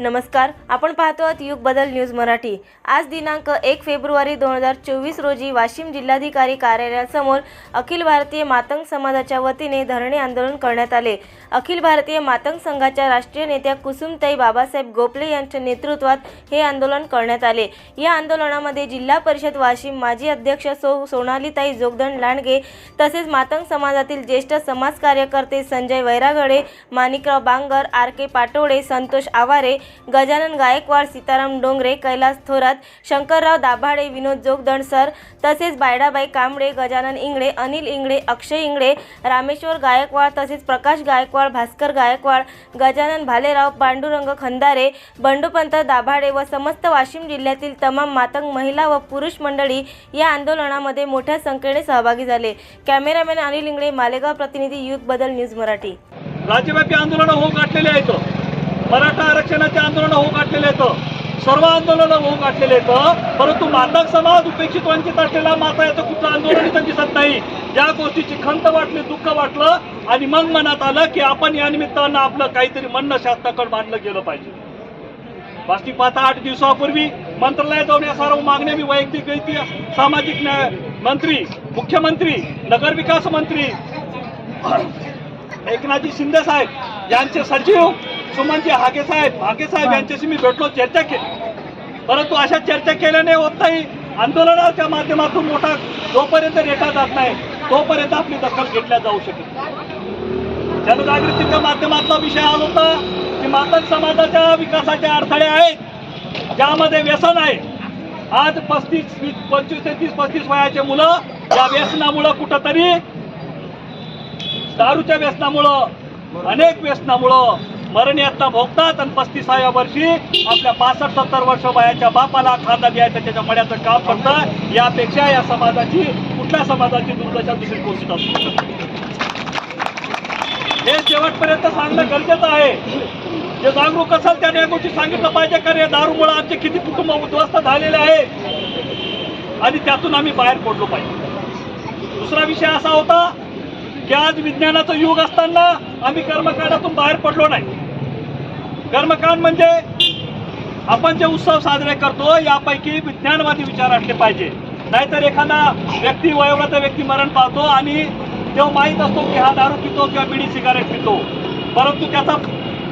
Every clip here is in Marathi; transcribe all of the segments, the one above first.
नमस्कार आपण पाहतो आहात युग बदल न्यूज मराठी. आज दिनांक एक फेब्रुवारी दोन हजार चोवीस रोजी वाशिम जिल्हाधिकारी कार्यालयासमोर अखिल भारतीय मातंग समाजाच्या वतीने धरणे आंदोलन करण्यात आले. अखिल भारतीय मातंग संघाच्या राष्ट्रीय नेत्या कुसुमताई बाबासाहेब गोपले यांच्या नेतृत्वात हे आंदोलन करण्यात आले. या आंदोलनामध्ये जिल्हा परिषद वाशिम माजी अध्यक्ष सो सोनालीताई जोगदंड लांडगे तसेच मातंग समाजातील ज्येष्ठ समाज कार्यकर्ते Sanjay Vairagade Manikrao Bangar R K Patole Santosh Aware Gajanan Gaikwad Sitaram Dongre Kailas Thorat Shankarrao Dabhade Vinod Jogdand sir तसेच बायडाबाई कांबळे गजानन इंगळे अनिल इंगळे अक्षय इंगळे रामेश्वर गायकवाड तसेच प्रकाश गायकवाड भास्कर गायकवाड गजानन भालेराव पांडुरंग खंदारे बंडूपंत दाभाडे व समस्त वाशिम जिल्ह्यातील तमाम मातंग महिला व पुरुष मंडळी या आंदोलनामध्ये मोठ्या संख्येने सहभागी झाले. कॅमेरामॅन अनिल इंगळे मालेगाव प्रतिनिधी युग बदल न्यूज मराठी. राज्यव्यापी आंदोलन होऊ गाठलेले आहेत मराठा आरक्षणाचे आंदोलन होऊ गाठलेले आहेत सर्व आंदोलनं होऊ गाठलेले आहेत परंतु माता समाज उपेक्षित वंचित असलेला माता याचं कुठलं आंदोलन इथं दिसत नाही. या गोष्टीची खंत वाटली दुःख वाटलं आणि मग मनात आलं की आपण या निमित्तानं आपलं काहीतरी म्हणणं शासनाकडे मानलं गेलं पाहिजे. वास्तविक पाहता आठ दिवसापूर्वी मंत्रालयात जाऊन या सर्व मागण्या मी वैयक्तिक सामाजिक न्याय मंत्री मुख्यमंत्री नगरविकास मंत्री एकनाथजी शिंदे साहेब यांचे सचिव सुमनजी हागे साहेब हागे साहेब यांच्याशी मी भेटलो चर्चा केली. परंतु अशा चर्चा केल्याने होत नाही आंदोलनाच्या माध्यमातून मोठा जोपर्यंत रेटा जात नाही तोपर्यंत आपली दखल घेतल्या जाऊ शकेल जनजागृतीच्या माध्यमातला विषय हा होता की मातक समाजाच्या विकासाचे अडथळे आहेत ज्यामध्ये व्यसन आहे. आज पस्तीस वीस- पंचवीस ते तीस पस्तीस वयाचे मुलं या व्यसनामुळं कुठंतरी दारूच्या व्यसनामुळं अनेक व्यसनामुळं मरण यातना भोगतात आणि पस्तीसाव्या वर्षी आपल्या पासष्ट सत्तर वर्ष वयाच्या बापाला खांदा द्यायचं त्याच्या मड्याचं काम करतं यापेक्षा या समाजाची कुठल्या समाजाची दुर्दशा दुसरी कोणतीच असू शकते? हे शेवटपर्यंत सांगणं गरजेचं आहे. जे जागरूक असेल त्याने या गोष्टी सांगितलं पाहिजे कारण या दारूमुळे आमचे किती कुटुंब उद्ध्वस्त झालेले आहे. आणि त्यातून आम्ही बाहेर पडलो पाहिजे. दुसरा विषय असा होता की आज विज्ञानाचं युग असताना आम्ही कर्मकांडातून बाहेर पडलो नाही. कर्मकांड म्हणजे आपण जे उत्सव साजरे करतो यापैकी विज्ञानवादी विचार असले पाहिजे. नाहीतर एखादा व्यक्ती वयोवृद्ध व्यक्ती मरण पावतो आणि तो माहीत असतो की हा दारू पितो किंवा बिडी सिगारेट पितो. परंतु त्याचा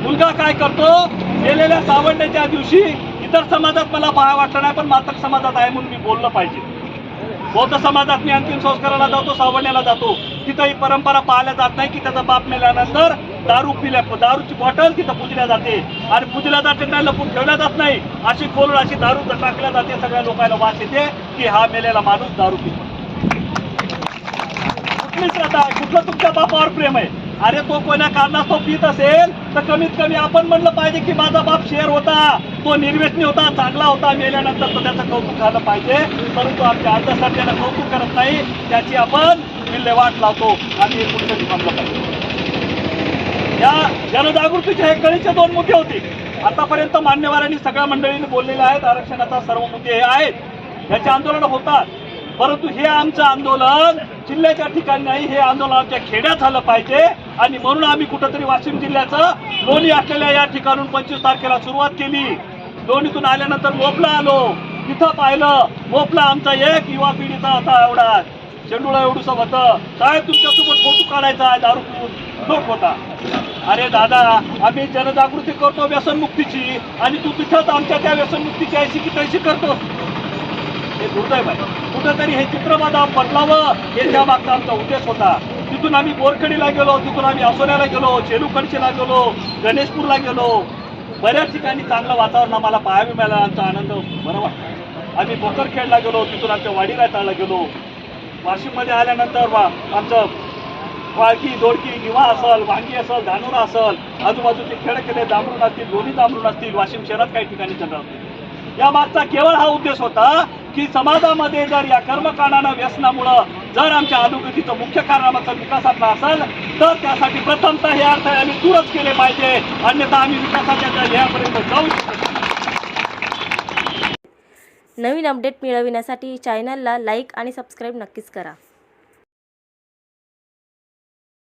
मुलगा काय करतो? गेलेल्या सावडण्याच्या दिवशी इतर समाजात मला पाहा वाटलं नाही पण मातक समाजात आहे म्हणून मी बोललं पाहिजे. बौद्ध समाजात मी अंतिम संस्काराला जातो सावण्याला जातो. तिथं ही परंपरा पाहिल्या जात नाही की त्याचा बाप मेल्यानंतर दारू पिल्या दारूची बॉटल तिथं पूजल्या जाते. आणि पूजल्या जाते नाही लपून ठेवल्या जात नाही. अशी खोल अशी दारू टाकल्या जाते. सगळ्या लोकांना वास येते की हा मेलेला माणूस दारू पितो. कुठली श्रद्धा आहे कुठलं तुमच्या बापावर प्रेम आहे? अरे तो कोणा कारणास्तव पित असेल तर कमीत कमी आपण म्हणलं पाहिजे की माझा बाप शेअर होता. तो निर्व्यसनी होता चांगला होता मेल्यानंतर तर त्याचं कौतुक झालं पाहिजे. परंतु आमच्या अंधश्रद्धेनं कौतुक करत नाही त्याची आपण विल्हेवाट लावतो. आणि हे कुठेतरी थांबलं पाहिजे. या जनजागृतीचे हे कळीचे दोन मुद्दे होते. आतापर्यंत मान्यवरांनी सगळ्या मंडळींनी बोललेले आहेत आरक्षणाचा सर्व मुद्दे हे आहेत. याचे आंदोलन होतात. परंतु हे आमचं आंदोलन जिल्ह्याच्या ठिकाणी नाही हे आंदोलन आमच्या खेड्यात झालं पाहिजे. आणि म्हणून आम्ही कुठंतरी वाशिम जिल्ह्याचं लोणी असलेल्या या ठिकाणून पंचवीस तारखेला सुरुवात केली. लोणीतून आल्यानंतर मोपला आलो. तिथं पाहिलं मोपला आमचा एक युवा पिढीचा होता एवढा चेंडूला एवढूसं होतं. काय तुमच्यासोबत फोटो काढायचा आहे दारू पिऊन. लोक होता. अरे दादा आम्ही जनजागृती करतो व्यसनमुक्तीची. आणि तू तिथंच आमच्या त्या व्यसनमुक्तीची ऐशी की तैशी करतो दुर्दैव आहे कुठंतरी हे चित्र माझा बदलावं हे त्या मागचा आमचा उद्देश होता. तिथून आम्ही बोरखडीला गेलो तिथून आम्ही असोल्याला गेलो शेलूकडशीला गेलो गणेशपूरला गेलो. बऱ्याच ठिकाणी चांगलं वातावरण आम्हाला पाहायला मिळालं आमचा आनंद बरं वाटतो आम्ही बोकरखेडला गेलो तिथून आमच्या वाडीला चालला गेलो. वाशिममध्ये आल्यानंतर वा आमचं वाळकी दोडकी निवा असल वांगी असल धानोरा असल आजूबाजूचे खेडकेले जांभरून असतील दोन्ही दामरून असतील वाशिम शहरात काही ठिकाणी चंद्र या मागचा केवळ हा उद्देश होता की समाजामध्ये जर या कर्मकांडानं व्यसनामुळं जर आमच्या अधोगतीचं मुख्य कारणाचा विकासातला असेल तर त्यासाठी प्रथमतः हे अर्थ आम्ही दूरच केले पाहिजे. अन्यथा आम्ही विकासाच्या ध्येयापर्यंत जाऊ शकतो नवीन अपडेट मिळविण्यासाठी चॅनलला लाईक आणि सबस्क्राईब नक्कीच करा.